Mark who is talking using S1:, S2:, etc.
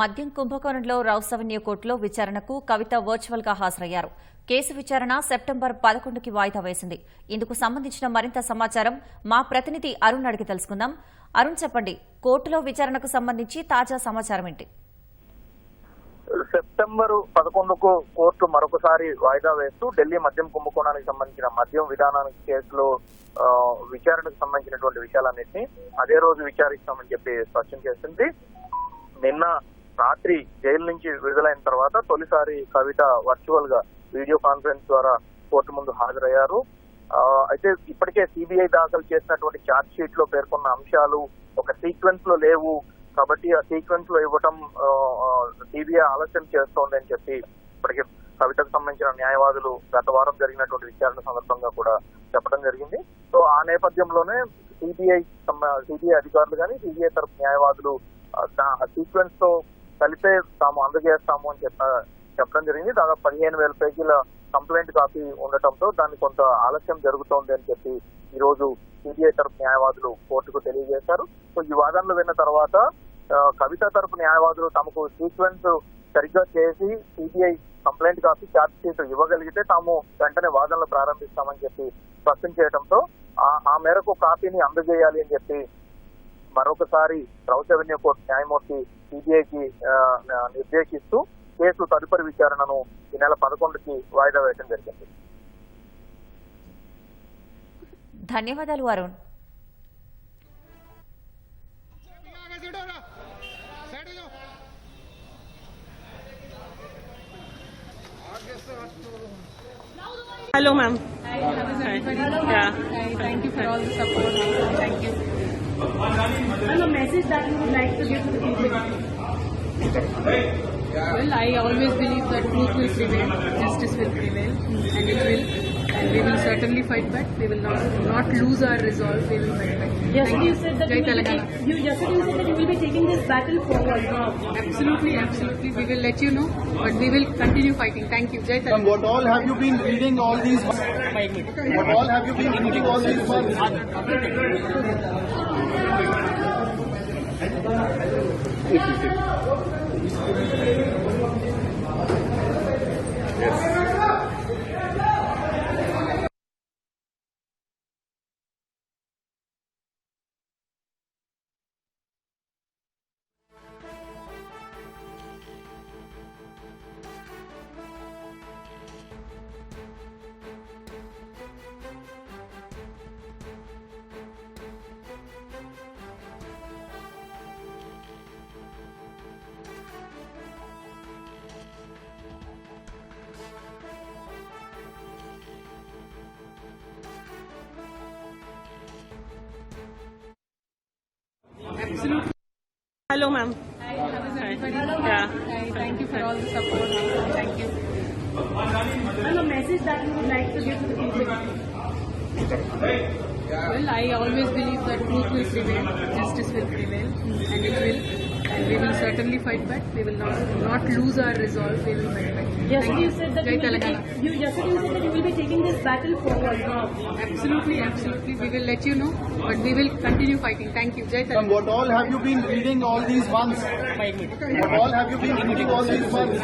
S1: మద్యం కుంభకోణంలో రౌస్ కోర్టులో విచారణకు కవిత వర్చువల్గా హాజరయ్యారు. కేసు విచారణ సెప్టెంబర్ పదకొండుకి వాయిదా వేసింది. ఇందుకు సంబంధించిన మరింత సమాచారం మా ప్రతినిధి అరుణ్ అడిగి తెలుసుకుందాం. అరుణ్ చెప్పండి కోర్టులో విచారణకు సంబంధించి తాజా సమాచారం ఏంటి?
S2: సెప్టెంబర్ పదకొండుకు కోర్టు మరొకసారి వాయిదా వేస్తూ ఢిల్లీ మద్యం కుంభకోణానికి సంబంధించిన మద్యం విధానానికి కేసులో విచారణకు సంబంధించినటువంటి విషయాలన్నింటినీ అదే రోజు విచారిస్తామని చెప్పి స్పష్టం చేసింది. నిన్న రాత్రి జైలు నుంచి విడుదలైన తర్వాత తొలిసారి కవిత వర్చువల్గా వీడియో కాన్ఫరెన్స్ ద్వారా కోర్టు ముందు హాజరయ్యారు. అయితే ఇప్పటికే సిబిఐ దాఖలు చేసినటువంటి ఛార్జ్ షీట్లో పేర్కొన్న అంశాలు ఒక సీక్వెన్స్లో లేవు. కాబట్టి ఆ సీక్వెన్స్లో ఇవ్వటం సిబిఐ ఆలస్యం చేస్తోంది అని చెప్పి ఇప్పటికే కవితకు సంబంధించిన న్యాయవాదులు గత వారం జరిగినటువంటి విచారణ సందర్భంగా కూడా చెప్పడం జరిగింది. సో ఆ నేపథ్యంలోనే సిబిఐ సిబిఐ అధికారులు కానీ సిబిఐ తరపు న్యాయవాదులు సీక్వెన్స్తో కలిపే తాము అందజేస్తాము అని చెప్ప చెప్పడం జరిగింది. దాదాపు పదిహేను వేల పేజీల కంప్లైంట్ కాపీ ఉండటంతో దాన్ని కొంత ఆలస్యం జరుగుతోంది అని చెప్పి ఈ రోజు సిబిఐ తరపు న్యాయవాదులు కోర్టుకు తెలియజేశారు. సో ఈ వాదనలు విన్న తర్వాత కవిత తరపు న్యాయవాదులు తమకు సీక్వెన్స్ సరిగ్గా చేసి CBI complaint copy charge sheet ఇవ్వగలిగితే తాము వెంటనే వాదనలు ప్రారంభిస్తామని చెప్పి స్పష్టం చేయడంతో ఆ- ఆ మేరకు కాపీని అందజేయాలి అని చెప్పి మరొకసారి రౌస్ అవెన్యూ కోర్టు న్యాయమూర్తి సిబిఐకి నిర్దేశిస్తూ కేసు తదుపరి విచారణను ఈ నెల పదకొండుకి వాయిదా వేయడం జరిగింది
S1: ధన్యవాదాలు Arun
S3: Hello, ma'am.
S4: Hi?
S3: Yeah.
S4: Hi, thank you for all the support. Thank you.
S5: And a message that you would like to give to the people.
S4: Well, I always believe that truth will prevail, justice will prevail, and it will. And we will certainly fight back. We will not not lose our resolve. We will fight back.
S5: Yesterday you said that
S4: Jai
S5: you will, be take, you, yesterday you said that you will be taking this battle forward.
S4: Absolutely, absolutely. We will let you know, but we will continue fighting. Thank you. Jai
S6: And
S4: Telangana.
S6: what all have you been reading all these What all have you been reading all these months?
S3: Hello, ma'am.
S4: Hi, everybody?
S3: Yeah.
S4: Hi, thank you for all the support. Thank you.
S5: And a message that you would like to give to the people.
S4: Well, I always believe that truth will prevail, justice will prevail, and it will. And we will certainly fight back. We will not not lose our resolve. We will fight back.
S5: Yesterday
S4: Thank
S5: you said that
S4: Jai
S5: you will, be you, yesterday you said that you will be taking this battle forward.
S4: Absolutely, absolutely. We will let you know, but we will continue fighting. Thank you. Jai
S6: And
S4: Telangana.
S6: what all have you been reading all these months? What all have you been reading all these months?